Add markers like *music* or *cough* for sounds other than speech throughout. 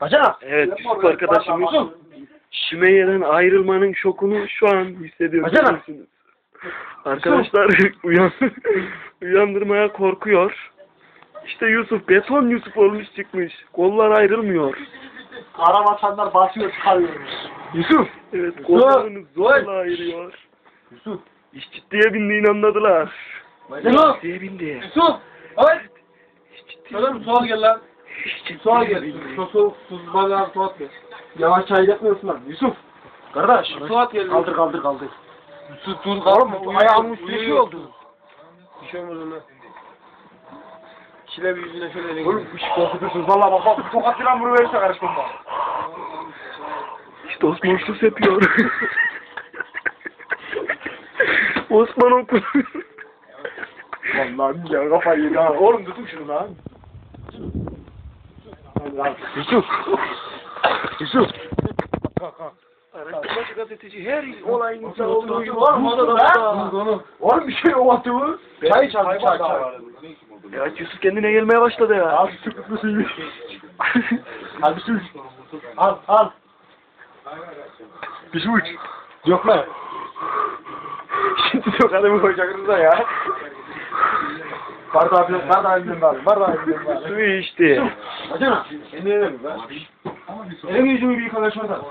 Bacana. Evet Yusuf arkadaşımız Şimeyye'den ayrılmanın şokunu şu an hissediyor. Bacana. biliyorsunuz. Arkadaşlar *laughs* uyan uyandırmaya korkuyor. İşte Yusuf beton Yusuf olmuş çıkmış. Kollar ayrılmıyor. Kara vatanlar basıyor çıkarıyor. Yusuf. Evet kollarını zorla ayırıyor. Yusuf. İş ciddiye bindiğini anladılar. Bacana. Ciddiye bindi. Yusuf. Ay. İş ciddiye Şöyle bir sual gel lan. Sual gel. bindi. Su su su bana suat gel. Yavaş çay yapmıyorsun lan. Yusuf. Kardeş. Suat gel. Kaldır kaldır kaldır. Yusuf dur kaldır. Ayağımın üstüne şey oldu. Bir şey olmaz ona. Şile bir yüzüne şöyle elini. Oğlum şey korkutursunuz. Valla bak bak. Tokat falan vuruverirse karışmam bak. İşte Osman sus yapıyor. *laughs* Osman oku. Vallahi ya kafayı yedi ha. Oğlum tutun şunu lan. Yusuf. Yusuf. Kalk kalk. Araştırmacı gazeteci her olayın Olduğu olduğu gibi var mı odada? Oğlum bir şey yok atımı. Çay iç abi çay çay. Ya Yusuf kendine gelmeye başladı ya. Suyu. Al bir su iç. Al al. Su iç. Yok lan. Şimdi yok adamı koyacaksınız ya. Bardağı bir bardağı bir var. Bardağı bir var. Su içti. Bacana. Elini eline mi be? Elini yüzümü bir yıkala şuradan.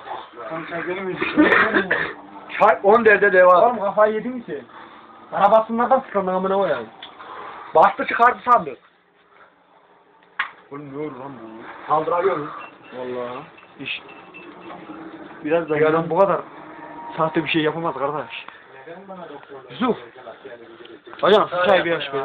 Çay 10 derde deva. Oğlum kafayı yedin mi sen? Arabasınlardan sıkıldın amına koyayım. Bastı çıkardı sandık. Oğlum ne oldu lan bu? Kaldırabiliyoruz. Vallahi. İş. Biraz da Bir adam bu kadar sahte bir şey yapamaz kardeş. Yusuf. Bacana şu çayı bir aç be.